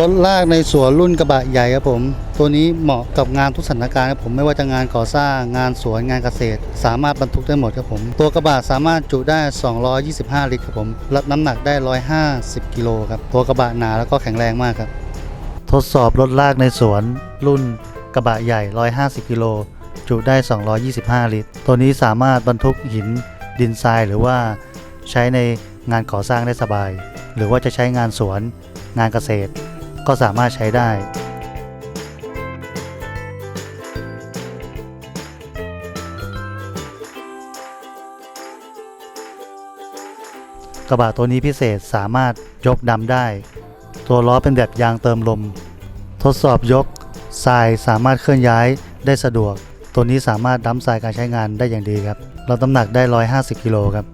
รถลากในสวนรุ่นกระบะใหญ่ครับผม ตัวนี้เหมาะกับงานทุกสถานการณ์ครับผมไม่ว่าจะงานก่อสร้างงานสวนงานเกษตร สามารถบรรทุกได้หมดครับผม ตัวกระบะสามารถจุได้ 225 ลิตรครับผมรับน้ำหนักได้ 150 กิโลครับตัวกระบะหนาแล้วก็แข็งแรงมากครับ ทดสอบรถลากในสวน รุ่นกระบะใหญ่ 150 กิโลจุได้ 225 ลิตร ตัวนี้สามารถบรรทุกหินดินทรายหรือว่าใช้ในงานก่อสร้างได้สบาย หรือว่าจะใช้งานสวน งานเกษตร ก็สามารถใช้ได้ กระบะตัวนี้พิเศษสามารถยกดำได้ ตัวล้อเป็นแบบยางเติมลม ทดสอบยกทรายสามารถเคลื่อนย้ายได้สะดวก ตัวนี้สามารถดั้มทรายการใช้งานได้อย่างดีครับ เรับน้ำหนักได้ 150กิโลครับ